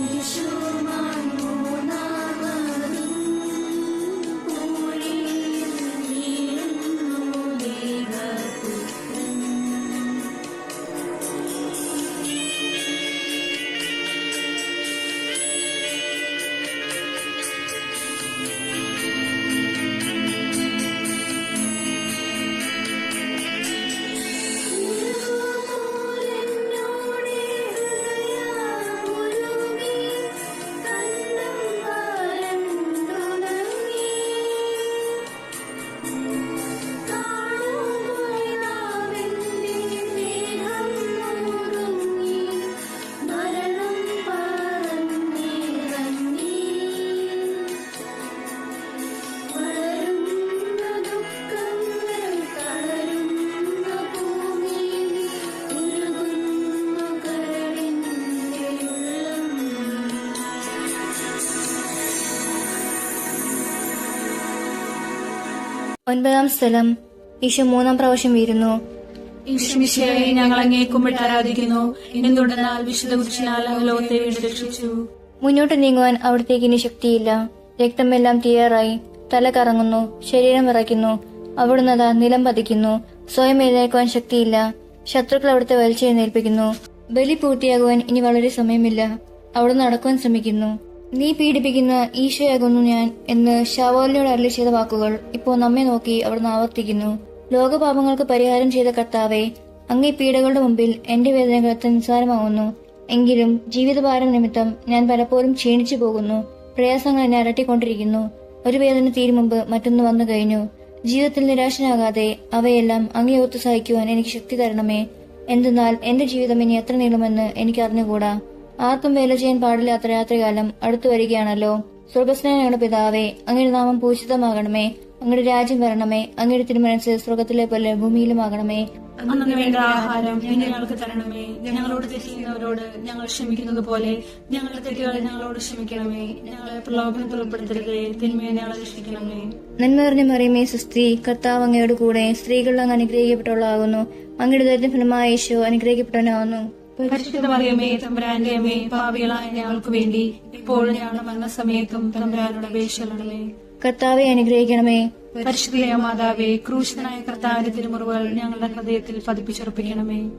you, Shuma. ഒൻപതാം സ്ഥലം. ഈശോ മൂന്നാം പ്രാവശ്യം വീരുന്നു ഈശ്വമിശയെ ഞങ്ങൾ അങ്ങേ കുമ്പിട്ട് ആരാധിക്കുന്നു എന്തുണ്ടെന്നാൽ വിശുദ്ധ പുരുഷനാൽ അങ്ങ് ലോകത്തെ വീണ്ടും രക്ഷിച്ചു. മുന്നോട്ട് നീങ്ങുവാൻ അവിടത്തേക്ക് ഇനി ശക്തിയില്ല. രക്തമെല്ലാം തീയാറായി തല കറങ്ങുന്നു. ശരീരം വിറയ്ക്കുന്നു. അവിടുന്ന് അതാ നിലം പതിക്കുന്നു. സ്വയം എഴുന്നേൽക്കുവാൻ ശക്തിയില്ല. ശത്രുക്കൾ അവിടുത്തെ വലിച്ചെഴുന്നേൽപ്പിക്കുന്നു ബലി പൂർത്തിയാകുവാൻ ഇനി വളരെ സമയമില്ല. അവിടെ നടക്കുവാൻ ശ്രമിക്കുന്നു. നീ പീഡിപ്പിക്കുന്ന ഈശോയാകുന്നു ഞാൻ എന്ന് ഷവോലിനോട് അരളി ചെയ്ത വാക്കുകൾ ഇപ്പോൾ നമ്മെ നോക്കി അവിടുന്ന് ആവർത്തിക്കുന്നു. ലോകപാപങ്ങൾക്ക് പരിഹാരം ചെയ്ത കർത്താവെ അങ്ങേ പീഡകളുടെ മുമ്പിൽ എന്റെ വേദനകൾ നിസ്സാരമാകുന്നു എങ്കിലും ജീവിതഭാരം നിമിത്തം ഞാൻ പലപ്പോഴും ക്ഷീണിച്ചു പോകുന്നു. പ്രയാസങ്ങൾ എന്നെ അരട്ടിക്കൊണ്ടിരിക്കുന്നു ഒരു വേദന തീരും മുമ്പ് മറ്റൊന്ന് വന്നു കഴിഞ്ഞു. ജീവിതത്തിൽ നിരാശനാകാതെ അവയെല്ലാം അങ്ങേ ഒത്തു സഹിക്കുവാൻ എനിക്ക് ശക്തി തരണമേ. എന്തെന്നാൽ എന്റെ ജീവിതം ഇനി എത്ര നീളുമെന്ന് എനിക്ക് അറിഞ്ഞുകൂടാ. ആർക്കും വേല ചെയ്യാൻ പാടില്ലാത്ത രാത്രികാലം. അടുത്തു വരികയാണല്ലോ. സ്വർഗസ്നേഹ പിതാവേ അങ്ങയുടെ നാമം പൂഷിതമാകണമേ അങ്ങയുടെ രാജ്യം വരണമേ. അങ്ങയുടെ തിരുമനസ് സ്വർഗത്തിലെ പോലെ ഭൂമിയിലുമാകണമേ. അന്നു വേണ്ട ആഹാരം ഞങ്ങൾക്ക് തരണമേ. ഞങ്ങളോട് തെറ്റിയുന്നവരോട് ഞങ്ങൾ ക്ഷമിക്കുന്നത് പോലെ ഞങ്ങളുടെ തെറ്റുകളെ ഞങ്ങളോട് ക്ഷമിക്കണമേ. ഞങ്ങളെ പ്രലോഭനത്തിൽ ഉൾപ്പെടുത്തരുതേ തിന്മയെ ഞങ്ങളെ രക്ഷിക്കണമേ. നന്മ പറഞ്ഞ മറിയമേ സുസ്ത്രീ കർത്താവ് അങ്ങയുടെ കൂടെ സ്ത്രീകളിൽ അങ്ങ് അനുഗ്രഹിക്കപ്പെട്ടവളാകുന്നു. അങ്ങയുടെ ദരിദ്ര ഫലമായ യേശു അനുഗ്രഹിക്കപ്പെട്ടവനാകുന്നു. പരിശുദ്ധ മറിയമേ തമ്പുരാന്റെ അമ്മേ പാവികളായ ഞങ്ങൾക്ക് വേണ്ടി ഇപ്പോഴും ഞങ്ങളുടെ മരണസമയത്തും തമ്പുരാനോട് അപേക്ഷണമേ കർത്താവെ അനുഗ്രഹിക്കണമേ. പരിശുദ്ധ മാതാവേ ക്രൂശനായ കർത്താവിന്റെ തിരുമുറിവുകൾ ഞങ്ങളുടെ ഹൃദയത്തിൽ പതിപ്പിച്ചുറപ്പിക്കണമേ.